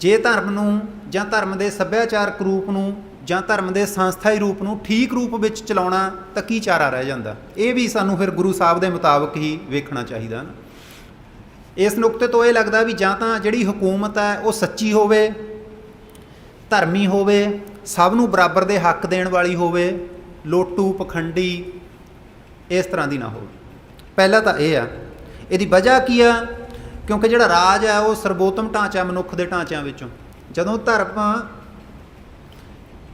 ਜੇ ਧਰਮ ਨੂੰ ਜਾਂ ਧਰਮ ਦੇ ਸੱਭਿਆਚਾਰਕ ਰੂਪ ਨੂੰ ਜਾਂ ਧਰਮ ਦੇ ਸੰਸਥਾਈ ਰੂਪ ਨੂੰ ਠੀਕ ਰੂਪ ਵਿੱਚ ਚਲਾਉਣਾ ਤਾਂ ਕੀ ਚਾਰਾ ਰਹਿ ਜਾਂਦਾ? ਇਹ ਵੀ ਸਾਨੂੰ ਫਿਰ ਗੁਰੂ ਸਾਹਿਬ ਦੇ ਮੁਤਾਬਕ ਹੀ ਵੇਖਣਾ ਚਾਹੀਦਾ ਨਾ। ਇਸ ਨੁਕਤੇ ਤੋਂ ਇਹ ਲੱਗਦਾ ਵੀ ਜਾਂ ਤਾਂ ਜਿਹੜੀ ਹਕੂਮਤ ਹੈ ਉਹ ਸੱਚੀ ਹੋਵੇ, ਧਰਮੀ ਹੋਵੇ, ਸਭ ਨੂੰ ਬਰਾਬਰ ਦੇ ਹੱਕ ਦੇਣ ਵਾਲੀ ਹੋਵੇ, ਲੋਟੂ, ਪਖੰਡੀ, ਇਸ ਤਰ੍ਹਾਂ ਦੀ ਨਾ ਹੋਵੇ। ਪਹਿਲਾ ਤਾਂ ਇਹ ਆ, ਇਹਦੀ ਵਜ੍ਹਾ ਕੀ ਆ? ਕਿਉਂਕਿ ਜਿਹੜਾ ਰਾਜ ਹੈ ਉਹ ਸਰਬੋਤਮ ਢਾਂਚਾ ਮਨੁੱਖ ਦੇ ਢਾਂਚਿਆਂ ਵਿੱਚੋਂ। ਜਦੋਂ ਧਰਮ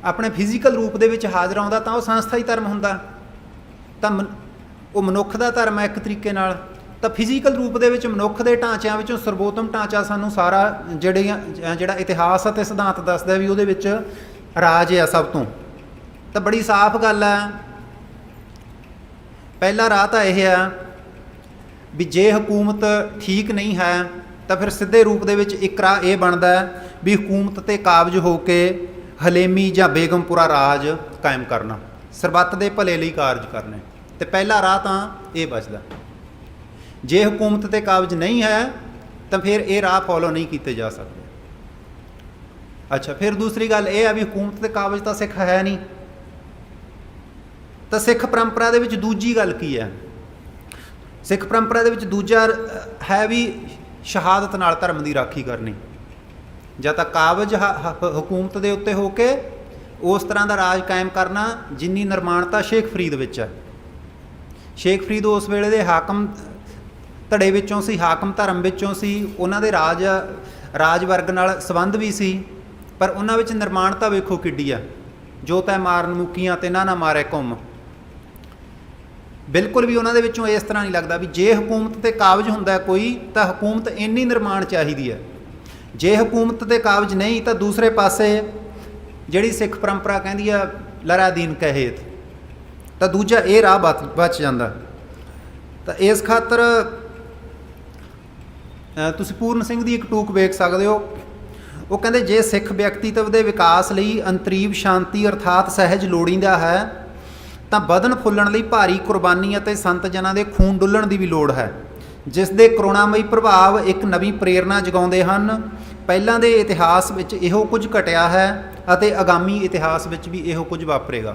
ਆਪਣੇ ਫਿਜ਼ੀਕਲ ਰੂਪ ਦੇ ਵਿੱਚ ਹਾਜ਼ਰ ਆਉਂਦਾ ਤਾਂ ਉਹ ਸੰਸਥਾਈ ਧਰਮ ਹੁੰਦਾ। ਤਾਂ ਮਨ- ਉਹ ਮਨੁੱਖ ਦਾ ਧਰਮ ਹੈ ਇੱਕ ਤਰੀਕੇ ਨਾਲ। ਤਾਂ ਫਿਜ਼ੀਕਲ ਰੂਪ ਦੇ ਵਿੱਚ ਮਨੁੱਖ ਦੇ ਢਾਂਚਿਆਂ ਵਿੱਚੋਂ ਸਰਬੋਤਮ ਢਾਂਚਾ ਸਾਨੂੰ ਸਾਰਾ ਜਿਹੜੀਆਂ ਜਿਹੜਾ ਇਤਿਹਾਸ ਅਤੇ ਸਿਧਾਂਤ ਦੱਸਦਾ ਵੀ ਉਹਦੇ ਵਿੱਚ ਰਾਜ ਹੈ ਸਭ ਤੋਂ। ਤਾਂ ਬੜੀ ਸਾਫ਼ ਗੱਲ ਹੈ। ਪਹਿਲਾ ਰਾਹ ਤਾਂ ਇਹ ਆ ਵੀ ਜੇ ਹਕੂਮਤ ਠੀਕ ਨਹੀਂ ਹੈ, ਤਾਂ ਫਿਰ ਸਿੱਧੇ ਰੂਪ ਦੇ ਵਿੱਚ ਇੱਕ ਰਾਹ ਇਹ ਬਣਦਾ ਹੈ ਵੀ ਹਕੂਮਤ ਤੇ ਕਾਬਜ ਹੋ ਕੇ ਹਲੇਮੀ ਜਾਂ ਬੇਗਮਪੁਰਾ ਰਾਜ ਕਾਇਮ ਕਰਨਾ। ਸਰਬੱਤ ਦੇ ਭਲੇ ਲਈ ਕਾਰਜ ਕਰਨੇ। ਤੇ ਪਹਿਲਾ ਰਾਹ ਤਾਂ ਇਹ ਬਚਦਾ। ਜੇ ਹਕੂਮਤ ਤੇ ਕਾਬਜ ਨਹੀਂ ਹੈ, ਤਾਂ ਫਿਰ ਇਹ ਰਾਹ ਫੋਲੋ ਨਹੀਂ ਕੀਤੇ ਜਾ ਸਕਦੇ। ਅੱਛਾ, ਫਿਰ ਦੂਸਰੀ ਗੱਲ ਇਹ ਆ ਵੀ ਹਕੂਮਤ ਤੇ ਕਾਬਜ ਤਾਂ ਸਿੱਖ ਹੈ ਨਹੀਂ। ਤਾਂ ਸਿੱਖ ਪਰੰਪਰਾ ਦੇ ਵਿੱਚ ਦੂਜੀ ਗੱਲ ਕੀ ਹੈ? ਸਿੱਖ ਪਰੰਪਰਾ ਦੇ ਵਿੱਚ ਦੂਜਾ ਹੈ ਵੀ ਸ਼ਹਾਦਤ ਨਾਲ ਧਰਮ ਦੀ ਰਾਖੀ ਕਰਨੀ। ਜਾਂ ਤਾਂ ਕਾਬਜ ਹਕੂਮਤ ਦੇ ਉੱਤੇ ਹੋ ਕੇ ਉਸ ਤਰ੍ਹਾਂ ਦਾ ਰਾਜ ਕਾਇਮ ਕਰਨਾ ਜਿੰਨੀ ਨਿਰਮਾਣਤਾ ਸ਼ੇਖ ਫਰੀਦ ਵਿੱਚ ਹੈ। ਸ਼ੇਖ ਫਰੀਦ ਉਸ ਵੇਲੇ ਦੇ ਹਾਕਮ ਧੜੇ ਵਿੱਚੋਂ ਸੀ, ਹਾਕਮ ਧਰਮ ਵਿੱਚੋਂ ਸੀ, ਉਹਨਾਂ ਦੇ ਰਾਜ ਰਾਜ ਵਰਗ ਨਾਲ ਸੰਬੰਧ ਵੀ ਸੀ, ਪਰ ਉਹਨਾਂ ਵਿੱਚ ਨਿਰਮਾਣਤਾ ਵੇਖੋ ਕਿੱਡੀ ਆ ਜੋ ਤੈ ਮਾਰਨ ਮੁਕੀਆਂ ਤੇ ਨਾ ਨਾ ਮਾਰੇ ਘੁੰਮ। ਬਿਲਕੁਲ ਵੀ ਉਹਨਾਂ ਦੇ ਵਿੱਚੋਂ ਇਸ ਤਰ੍ਹਾਂ ਨਹੀਂ ਲੱਗਦਾ ਵੀ ਜੇ ਹਕੂਮਤ ਤੇ ਕਾਬਜ ਹੁੰਦਾ ਕੋਈ, ਤਾਂ ਹਕੂਮਤ ਇੰਨੀ ਨਿਰਮਾਣ ਚਾਹੀਦੀ ਹੈ। ਜੇ ਹਕੂਮਤ ਤੇ ਕਾਬਜ ਨਹੀਂ, ਤਾਂ ਦੂਸਰੇ ਪਾਸੇ ਜਿਹੜੀ ਸਿੱਖ ਪਰੰਪਰਾ ਕਹਿੰਦੀ ਆ ਲਰਾ ਦੀਨ ਕਹੇਤ ਤਾਂ ਦੂਜਾ ਇਹ ਰਾਹ ਬਚ ਬਚ ਜਾਂਦਾ। ਤਾਂ ਇਸ ਖਾਤਰ ਤੁਸੀਂ ਪੂਰਨ ਸਿੰਘ ਦੀ ਇੱਕ ਟੂਕ ਵੇਖ ਸਕਦੇ ਹੋ। ਉਹ ਕਹਿੰਦੇ, ਜੇ ਸਿੱਖ ਵਿਅਕਤੀਤਵ ਦੇ ਵਿਕਾਸ ਲਈ ਅੰਤਰੀਬ ਸ਼ਾਂਤੀ ਅਰਥਾਤ ਸਹਿਜ ਲੋੜੀਂਦਾ ਹੈ ਤਾਂ ਬਦਨ ਫੁੱਲਣ ਲਈ ਭਾਰੀ ਕੁਰਬਾਨੀ ਅਤੇ ਸੰਤ ਜਨਾਂ ਦੇ ਖੂਨ ਡੁੱਲਣ ਦੀ ਵੀ ਲੋੜ ਹੈ। ਜਿਸ ਦੇ ਕਰੁਣਾਮਈ ਪ੍ਰਭਾਵ ਇੱਕ ਨਵੀਂ ਪ੍ਰੇਰਣਾ ਜਗਾਉਂਦੇ ਹਨ। ਪਹਿਲਾਂ ਦੇ ਇਤਿਹਾਸ ਵਿੱਚ ਇਹੋ ਕੁਝ ਘਟਿਆ ਹੈ ਅਤੇ ਆਗਾਮੀ ਇਤਿਹਾਸ ਵਿੱਚ ਵੀ ਇਹੋ ਕੁਝ ਵਾਪਰੇਗਾ।